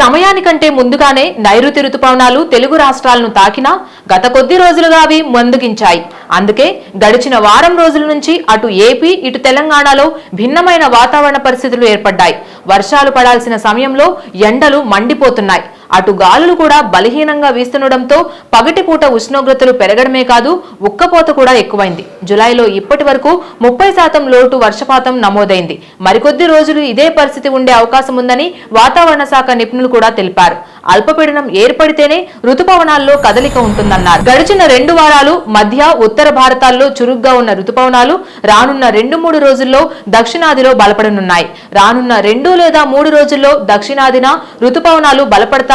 సమయానికంటే ముందుగానే నైరుతి రుతుపవనాలు తెలుగు రాష్ట్రాలను తాకినా గత కొద్ది రోజులుగా అవి మందుగించాయి. అందుకే గడిచిన వారం రోజుల నుంచి అటు ఏపీ ఇటు తెలంగాణలో భిన్నమైన వాతావరణ పరిస్థితులు ఏర్పడ్డాయి. వర్షాలు పడాల్సిన సమయంలో ఎండలు మండిపోతున్నాయి. అటు గాలులు కూడా బలహీనంగా వీస్తుండటంతో పగటిపూట ఉష్ణోగ్రతలు పెరగడమే కాదు ఉక్కపోత కూడా ఎక్కువైంది. జులైలో ఇప్పటి వరకు ముప్పై శాతం లోటు వర్షపాతం నమోదైంది. మరికొద్ది రోజులు ఇదే పరిస్థితి ఉండే అవకాశం ఉందని వాతావరణ శాఖ నిపుణులు కూడా తెలిపారు. అల్పపీడనం ఏర్పడితేనే రుతుపవనాల్లో కదలిక ఉంటుందన్నారు. గడిచిన రెండు వారాలు మధ్య ఉత్తర భారతాల్లో చురుగ్గా ఉన్న రుతుపవనాలు రానున్న రెండు మూడు రోజుల్లో దక్షిణాదిలో బలపడనున్నాయి. రానున్న రెండు లేదా మూడు రోజుల్లో దక్షిణాదిన రుతుపవనాలు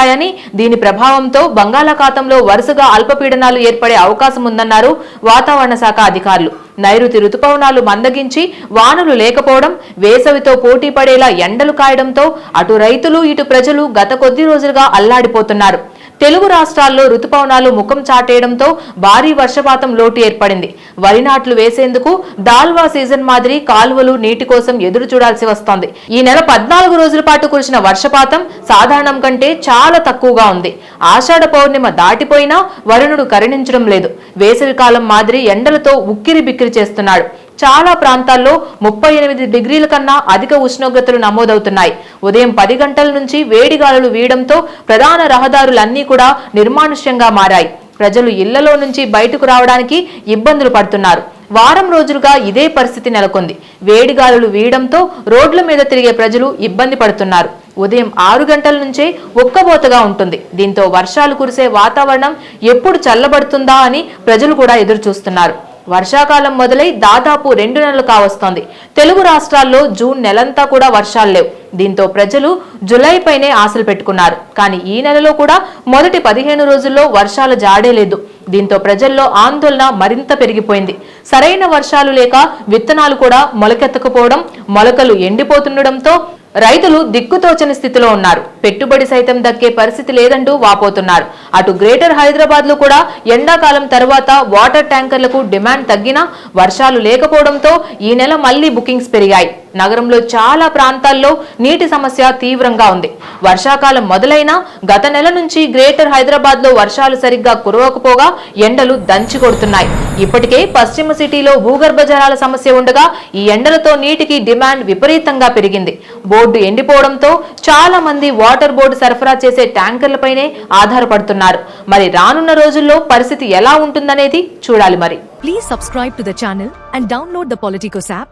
బలపడతాయని దీని ప్రభావంతో బంగాళాఖాతంలో వరుసగా అల్పపీడనాలు ఏర్పడే అవకాశం ఉందన్నారు వాతావరణ శాఖ అధికారులు. నైరుతి రుతుపవనాలు మందగించి వానలు లేకపోవడం వేసవితో పోటీ పడేలా ఎండలు కాయడంతో అటు రైతులు ఇటు ప్రజలు గత కొద్ది రోజులుగా అల్లాడిపోతున్నారు. తెలుగు రాష్ట్రాల్లో రుతుపవనాలు ముఖం చాటేయడంతో భారీ వర్షపాతం లోటు ఏర్పడింది. వరి నాట్లు వేసేందుకు దాల్వా సీజన్ మాదిరి కాలువలు నీటి కోసం ఎదురు చూడాల్సి వస్తోంది. ఈ నెల పద్నాలుగు రోజుల పాటు కురిసిన వర్షపాతం సాధారణం కంటే చాలా తక్కువగా ఉంది. ఆషాఢ పౌర్ణిమ దాటిపోయినా వరుణుడు కరుణించడం లేదు. వేసవి కాలం మాదిరి ఎండలతో ఉక్కిరి బిక్కిరి చేస్తున్నాడు. చాలా ప్రాంతాల్లో ముప్పై ఎనిమిది డిగ్రీల కన్నా అధిక ఉష్ణోగ్రతలు నమోదవుతున్నాయి. ఉదయం పది గంటల నుంచి వేడిగాలులు వీయడంతో ప్రధాన రహదారులన్నీ కూడా నిర్మానుష్యంగా మారాయి. ప్రజలు ఇళ్ళలో నుంచి బయటకు రావడానికి ఇబ్బందులు పడుతున్నారు. వారం రోజులుగా ఇదే పరిస్థితి నెలకొంది. వేడిగాలులు వీయడంతో రోడ్ల మీద తిరిగే ప్రజలు ఇబ్బంది పడుతున్నారు. ఉదయం ఆరు గంటల నుంచే ఒక్కబోతగా ఉంటుంది. దీంతో వర్షాలు కురిసే వాతావరణం ఎప్పుడు చల్లబడుతుందా అని ప్రజలు కూడా ఎదురు చూస్తున్నారు వర్షాకాలం మొదలై దాదాపు రెండు నెలలు కావస్తోంది. తెలుగు రాష్ట్రాల్లో జూన్ నెలంతా కూడా వర్షాలు లేవు. దీంతో ప్రజలు జులైపైనే ఆశలు పెట్టుకున్నారు. కానీ ఈ నెలలో కూడా మొదటి పదిహేను రోజుల్లో వర్షాలు జాడే లేదు. దీంతో ప్రజల్లో ఆందోళన మరింత పెరిగిపోయింది. సరైన వర్షాలు లేక విత్తనాలు కూడా మొలకెత్తకపోవడం మొలకలు ఎండిపోతుండడంతో రైతులు దిక్కుతోచని స్థితిలో ఉన్నారు. పెట్టుబడి సైతం దక్కే పరిస్థితి లేదంటూ వాపోతున్నారు. అటు గ్రేటర్ హైదరాబాద్లో కూడా ఎండాకాలం తర్వాత వాటర్ ట్యాంకర్లకు డిమాండ్ తగ్గినా వర్షాలు లేకపోవడంతో ఈ నెల మళ్ళీ బుకింగ్స్ పెరిగాయి. నగరంలో చాలా ప్రాంతాల్లో నీటి సమస్య తీవ్రంగా ఉంది. వర్షాకాలం మొదలైనా గత నెల నుంచి గ్రేటర్ హైదరాబాద్లో వర్షాలు సరిగ్గా కురవకపోగా ఎండలు దంచి కొడుతున్నాయి. ఇప్పటికే పశ్చిమ సిటీలో భూగర్భ జలాల సమస్య ఉండగా ఈ ఎండలతో నీటికి డిమాండ్ విపరీతంగా పెరిగింది. బోర్డు ఎండిపోవడంతో చాలా మంది వాటర్ బోర్డు సరఫరా చేసే ట్యాంకర్లపైనే ఆధారపడుతున్నారు. మరి రానున్న రోజుల్లో పరిస్థితి ఎలా ఉంటుందనేది చూడాలి మరి. Please subscribe to the channel and download the Politikos app